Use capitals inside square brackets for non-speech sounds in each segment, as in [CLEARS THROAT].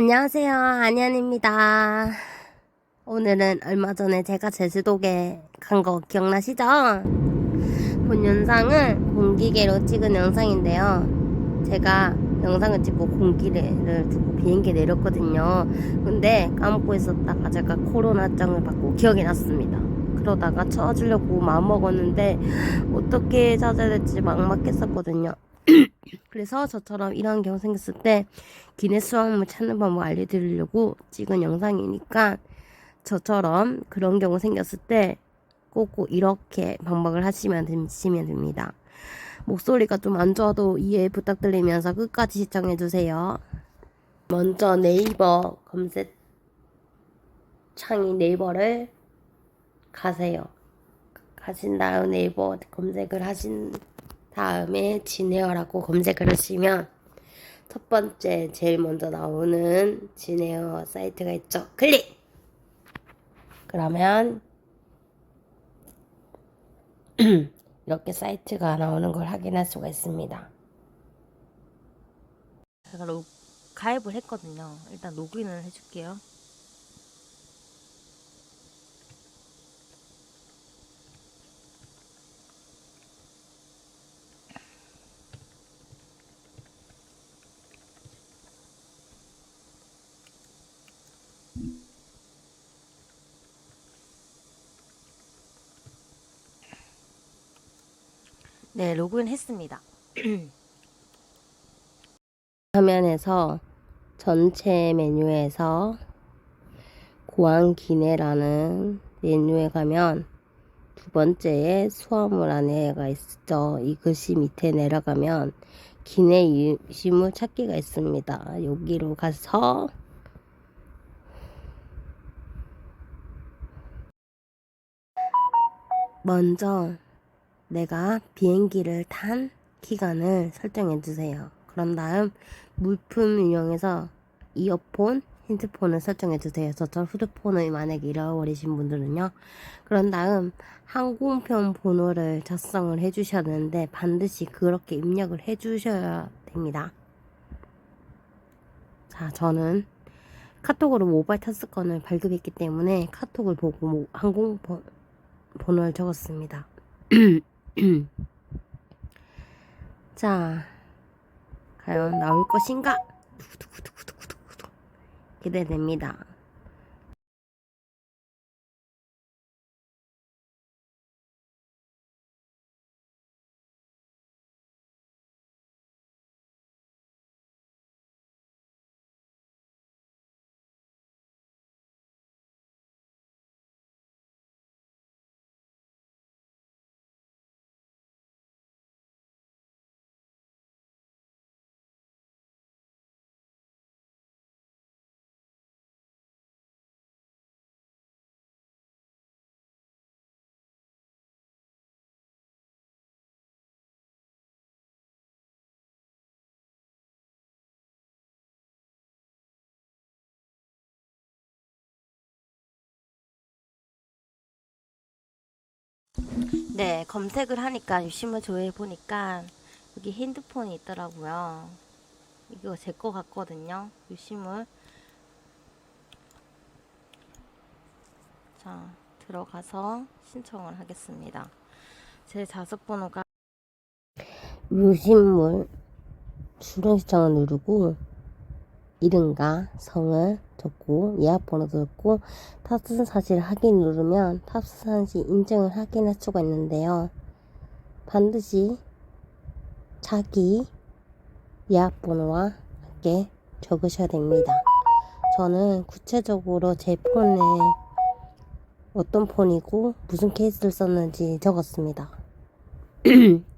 안녕하세요. 안현입니다. 오늘은 얼마 전에 제가 제주도에 간 거 기억나시죠? 본 영상은 공기계로 찍은 영상인데요. 제가 영상을 찍고 공기를 두고 비행기 내렸거든요. 근데 까먹고 있었다가 제가 코로나장을 받고 기억이 났습니다. 그러다가 찾으려고 마음먹었는데 어떻게 찾아야 될지 막막했었거든요. [CLEARS THROAT] 그래서 저처럼 이런 경우 생겼을 때 항목을 찾는 방법 알려드리려고 찍은 영상이니까 저처럼 그런 경우 생겼을 때 꼭꼭 이렇게 방법을 하시면 되시면 됩니다. 목소리가 좀 안 좋아도 이해 부탁드리면서 끝까지 시청해주세요. 먼저 네이버 검색 창이 네이버를 가세요. 가신 다음 네이버 검색을 하신 다음에 진에어라고 검색을 하시면 첫 번째 제일 먼저 나오는 진에어 사이트가 있죠. 클릭! 그러면 [CLEARS THROAT] 이렇게 사이트가 나오는 걸 확인할 수가 있습니다. 제가 로, 가입을 했거든요. 일단 로그인을 해줄게요. 네, 로그인 했습니다. [CLEARS THROAT] 화면에서 전체 메뉴에서 고안 기내라는 메뉴에 가면 두 번째에 수화물 안에가 있죠. 이 글씨 밑에 내려가면 기내 유심을 찾기가 있습니다. 여기로 가서 먼저 내가 비행기를 탄 기간을 설정해 주세요. 그런 다음 물품 유형에서 이어폰, 핸드폰을 설정해 주세요. 저처럼 휴대폰을 만약에 잃어버리신 분들은요. 그런 다음 항공편 번호를 작성을 해 주셔야 되는데 반드시 그렇게 입력을 해 주셔야 됩니다. 자, 저는 카톡으로 모바일 탑승권을 발급했기 때문에 카톡을 보고 모- 항공 번- 번호를 적었습니다. [CLEARS THROAT] 자, 과연 나올 것인가? 기대됩니다. 네, 검색을 하니까 유심을 조회해 보니까 여기 핸드폰이 있더라고요. 이거 제 거 같거든요. 유심을. 자, 들어가서 신청을 하겠습니다. 제 좌석 번호가 유심물 수령 신청을 누르고 이름과 성을 적고 예약번호도 적고 탑승 사실 확인 누르면 탑승 시 인증을 확인할 수가 있는데요. 반드시 자기 예약번호와 함께 적으셔야 됩니다. 저는 구체적으로 제 폰에 어떤 폰이고 무슨 케이스를 썼는지 적었습니다. [CLEARS THROAT]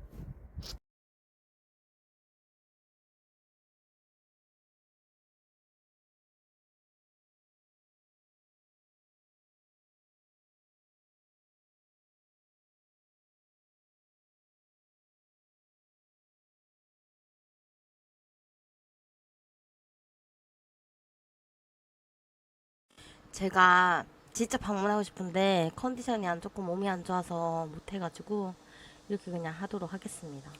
제가 진짜 방문하고 싶은데 컨디션이 안 좋고 몸이 안 좋아서 못 해가지고 이렇게 그냥 하도록 하겠습니다.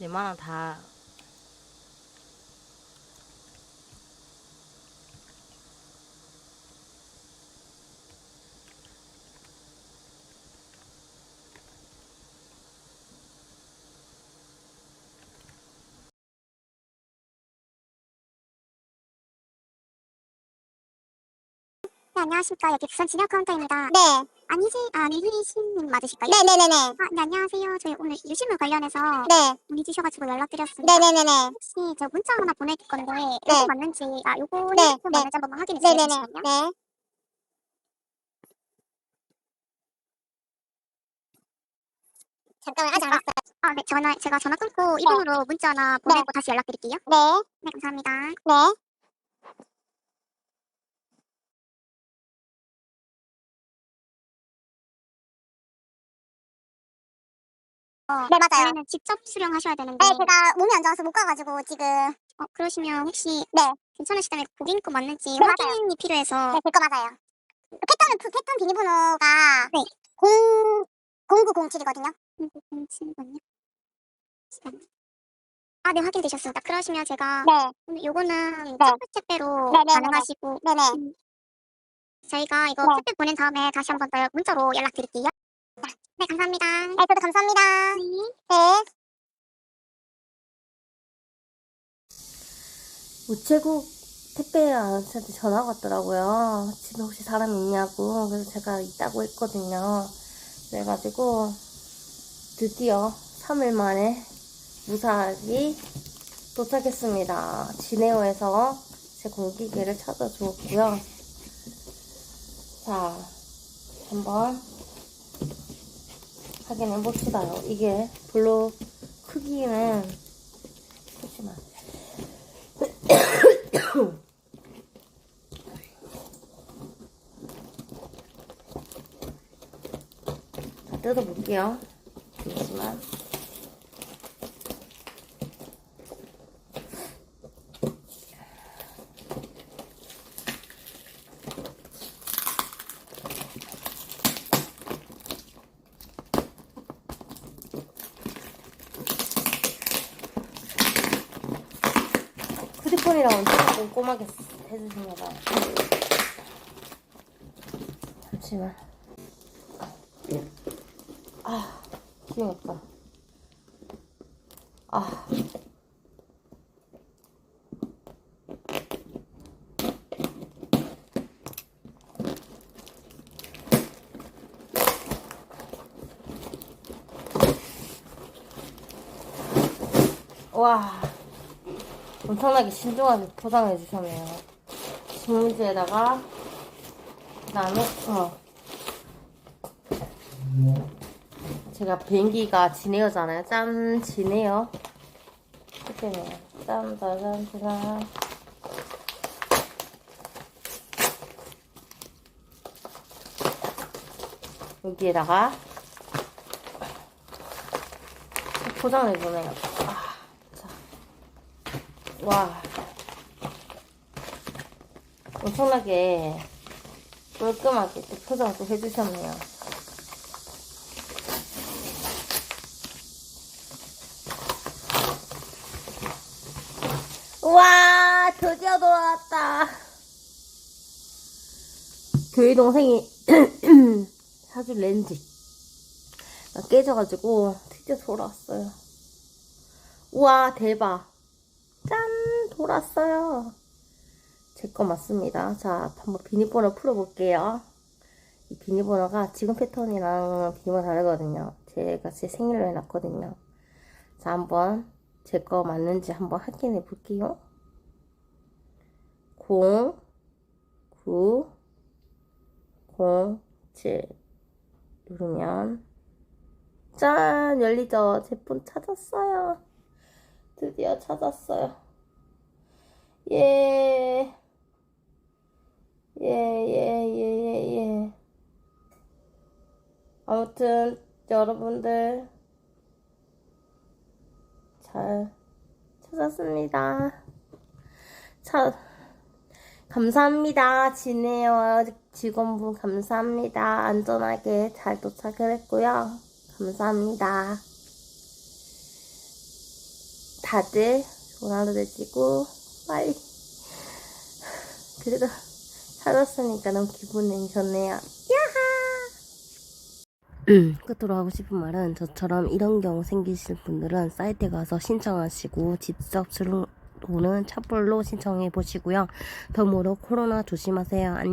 웬만하면 다 네, 안녕하십니까. 여기 부산 진영 카운터입니다. 네. 아니지, 아니, 휘리신님 맞으실까요? 네네네네. 아, 네, 안녕하세요. 저희 오늘 유심을 관련해서 네. 문의 주셔가지고 연락드렸습니다. 네네네네. 혹시 저 문자 하나 보내줄 건데, 네. 이거 맞는지, 아, 요거 네, 네. 맞는지 한번 확인해 네네네. 네. 잠깐만, 아직 안 왔어요. 아, 네, 전화, 제가 전화 끊고 이번으로 문자 하나 보내고 다시 연락드릴게요. 네. 네, 감사합니다. 네. 네, 맞아요. 원래는 직접 수령하셔야 되는데, 네, 제가 몸이 안 좋아서 못 가가지고 지금. 어, 그러시면 혹시 네. 괜찮으시다면 고객님 거 맞는지 네, 맞아요. 확인이 필요해서 네, 제 거 맞아요. 패턴은, 그 패턴 비밀번호가. 네. 0, 0907이거든요. 잠시만요. 아, 네, 확인되셨습니다. 그러시면 제가 네. 요거는 네. 택배 택배로 네, 네, 네, 가능하시고 네네. 저희가 이거 네. 택배 보낸 다음에 다시 한번 더 문자로 연락드릴게요. 네, 감사합니다. 네, 저도 감사합니다. 네. 네. 우체국 택배 아저씨한테 전화가 왔더라고요. 집에 혹시 사람 있냐고. 그래서 제가 있다고 했거든요. 그래가지고 드디어 3일 만에 무사히 도착했습니다. 진에어에서 제 공기계를 찾아주었고요. 자, 한번 확인해 봅시다요. 이게 별로 크기는 크지만 자, [COUGHS] 뜯어볼게요. 잠시만. 휴대폰이랑 엄청 꼼꼼하게 해주시나봐요. 잠시만. 아, 기억났다. 아. 와. 엄청나게 신중하게 포장해 주셨네요. 신문지에다가 그다음에 어 제가 비행기가 지네어잖아요. 짠 지네어 이렇게네요. 짠 짜잔 짜잔 여기에다가 포장을 해주네요. 와. 엄청나게 깔끔하게 또 포장을 또 해주셨네요. 와, 드디어 돌아왔다. 교회 동생이 [CLEARS THROAT] 사준 렌즈 깨져가지고 드디어 돌아왔어요. 우와, 대박. 짠! 돌았어요. 제 거 맞습니다. 자, 한번 비밀번호 풀어볼게요. 이 비밀번호가 지금 패턴이랑 비밀번호 다르거든요. 제가 제 생일로 해놨거든요. 자, 한번 제 거 맞는지 한번 확인해 볼게요. 0, 9, 0, 7 누르면 짠! 열리죠? 제품 찾았어요. 드디어 찾았어요. 예. 예, 예, 예, 예, 예. 아무튼, 여러분들, 잘 찾았습니다. 차, 감사합니다. 지내요. 직원분 감사합니다. 안전하게 잘 도착을 했고요. 감사합니다. 다들 좋은 하루 되시고 빨리 그래도 찾았으니까 너무 기분이 좋네요. 야하! 음, 끝으로 하고 싶은 말은 저처럼 이런 경우 생기실 분들은 사이트에 가서 신청하시고 직접 수능 또는 찹불로 신청해 보시고요. 덤으로 코로나 조심하세요. 안녕.